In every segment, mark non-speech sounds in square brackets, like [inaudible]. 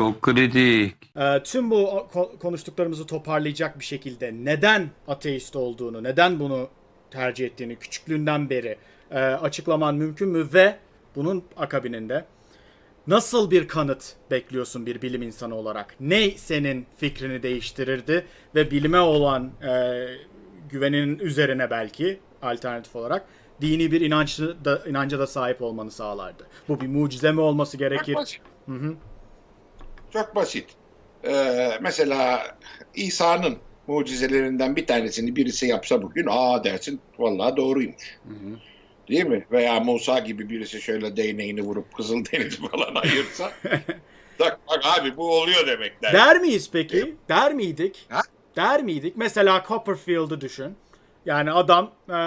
Çok kritik. Ee, tüm bu ko- konuştuklarımızı toparlayacak bir şekilde neden ateist olduğunu, neden bunu tercih ettiğini küçüklüğünden beri e, açıklaman mümkün mü ve bunun akabininde nasıl bir kanıt bekliyorsun bir bilim insanı olarak? Ne senin fikrini değiştirirdi ve bilime olan e, güveninin üzerine belki alternatif olarak dini bir inançlı da, inanca da sahip olmanı sağlardı. Bu bir mucize mi olması gerekir? Çok basit. Çok basit. Ee, mesela İsa'nın mucizelerinden bir tanesini birisi yapsa bugün aa dersin vallahi doğruymuş. Değil mi? Veya Musa gibi birisi şöyle değneğini vurup Kızıldeniz'i [laughs] falan ayırsa bak, bak abi bu oluyor demek der. Miyiz peki? Der miydik? Ha? Der miydik? Mesela Copperfield'ı düşün. Yani adam e,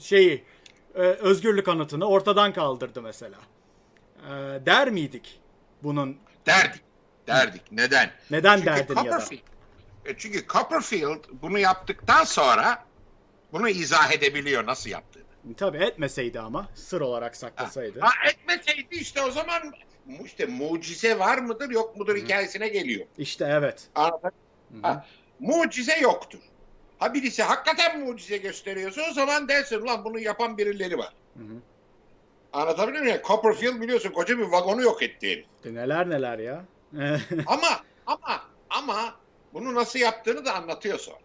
şeyi e, özgürlük anıtını ortadan kaldırdı mesela. E, der miydik bunun? Derdik. Derdik. Neden? Neden Çünkü derdin ya da? Copperfield, E, çünkü Copperfield bunu yaptıktan sonra bunu izah edebiliyor nasıl yaptığını. Tabii etmeseydi ama sır olarak saklasaydı. Ha etmeseydi işte o zaman işte mucize var mıdır yok mudur hikayesine geliyor. İşte evet. Anladın? Ha, mucize yoktur. Ha birisi hakikaten mucize gösteriyorsa o zaman dersin ulan bunu yapan birileri var. Anlatabiliyor muyum? Copperfield biliyorsun koca bir vagonu yok etti herif. Neler neler ya. [laughs] Ama ama ama bunu nasıl yaptığını da anlatıyor sonra.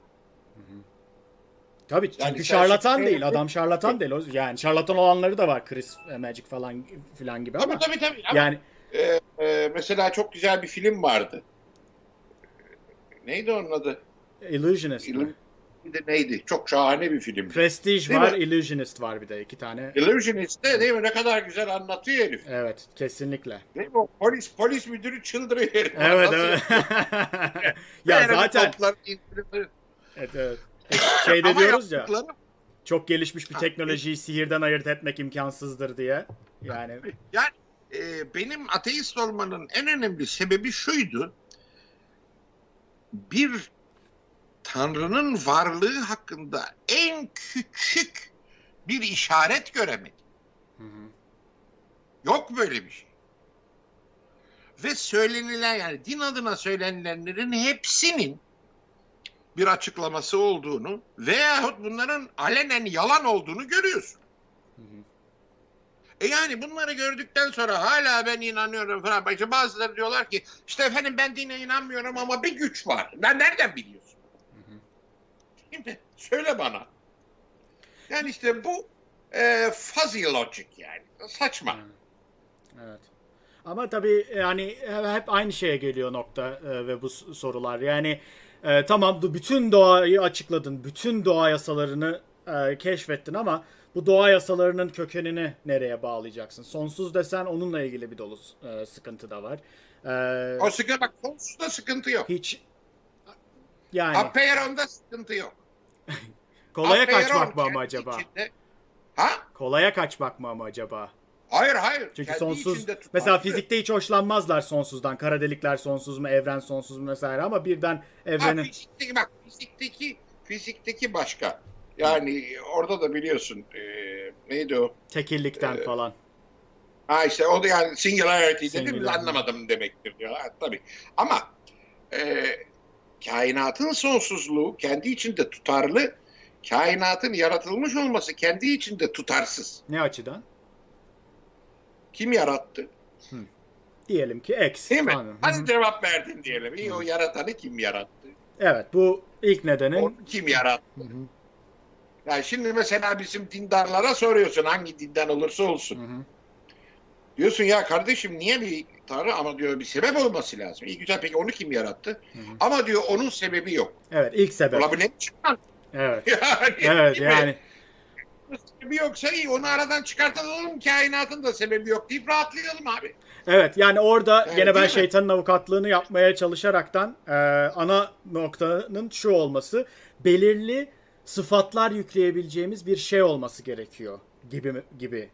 Tabii çünkü Yani şarlatan değil. Adam şarlatan değil. O- Yani şarlatan olanları da var. Chris Magic falan filan gibi Tabii ama. tabii tabii. Ama, Yani e, e, mesela çok güzel bir film vardı. Neydi onun adı? Illusionist mi? İllusion- neydi? Çok şahane bir film. Prestige Değil var, mi? Illusionist var bir de iki tane. Illusionist'te değil mi? Ne kadar güzel anlatıyor herif. Evet, kesinlikle. Değil mi? O polis polis müdürü çıldırıyor herif. Evet, evet. [laughs] ya bir zaten toplar indirilip- evet, evet. Şeyde Ama diyoruz ya. Çok gelişmiş bir teknolojiyi sihirden ayırt etmek imkansızdır diye. Yani Yani e, benim ateist olmanın en önemli sebebi şuydu. Bir Tanrı'nın varlığı hakkında en küçük bir işaret göremedim. Yok böyle bir şey. Ve söylenilen yani din adına söylenilenlerin hepsinin bir açıklaması olduğunu veyahut bunların alenen yalan olduğunu görüyorsun. E yani bunları gördükten sonra hala ben inanıyorum falan. İşte bazıları diyorlar ki işte efendim ben dine inanmıyorum ama bir güç var. Ben nereden biliyorsun? Söyle bana. Yani işte bu e, fuzzy logic yani. Saçma. Evet. Ama tabii yani hep aynı şeye geliyor nokta e, ve bu sorular. Yani e, tamam bütün doğayı açıkladın, bütün doğa yasalarını e, keşfettin ama bu doğa yasalarının kökenini nereye bağlayacaksın? Sonsuz desen onunla ilgili bir dolu e, sıkıntı da var. E, O sıkıntı bak sonsuzda sıkıntı hiç yani Apeiron'da sıkıntı yok. [laughs] kolaya Apeiron kaçmak mı ama acaba? içinde- Ha? Kolaya kaçmak mı ama acaba? Hayır hayır. Çünkü Kendi sonsuz mesela fizikte hiç hoşlanmazlar sonsuzdan. Kara delikler sonsuz mu, evren sonsuz mu vesaire ama birden Ha, evrenin fizikteki bak fizikteki fizikteki başka. Yani orada da biliyorsun e, neydi o? tekillikten Ee, falan. Ha işte o da yani singularity dedim Singularity. anlamadım demektir diyor. Ha, tabii. Ama e, kainatın sonsuzluğu kendi içinde tutarlı, kainatın yaratılmış olması kendi içinde tutarsız. Ne açıdan? Kim yarattı? Diyelim ki X. Değil mi? Hı Hadi hı. cevap verdin diyelim. İyi o yaratanı kim yarattı? Evet bu ilk nedenin Onu kim yarattı? Hı hı, Yani şimdi mesela bizim dindarlara soruyorsun hangi dinden olursa hı olsun. hı. Diyorsun ya kardeşim niye bir tanrı ama diyor bir sebep olması lazım. İyi güzel peki onu kim yarattı? Hı hı. Ama diyor onun sebebi yok. Evet ilk sebep. Ulan bu ne biçim lan? Evet. [laughs] Yani, Evet yani Sebebi yoksa iyi onu aradan çıkartalım kainatın da sebebi yok deyip rahatlayalım abi. evet yani orada Evet, gene ben mi? şeytanın avukatlığını yapmaya çalışaraktan e, ana noktanın şu olması belirli sıfatlar yükleyebileceğimiz bir şey olması gerekiyor gibi gibi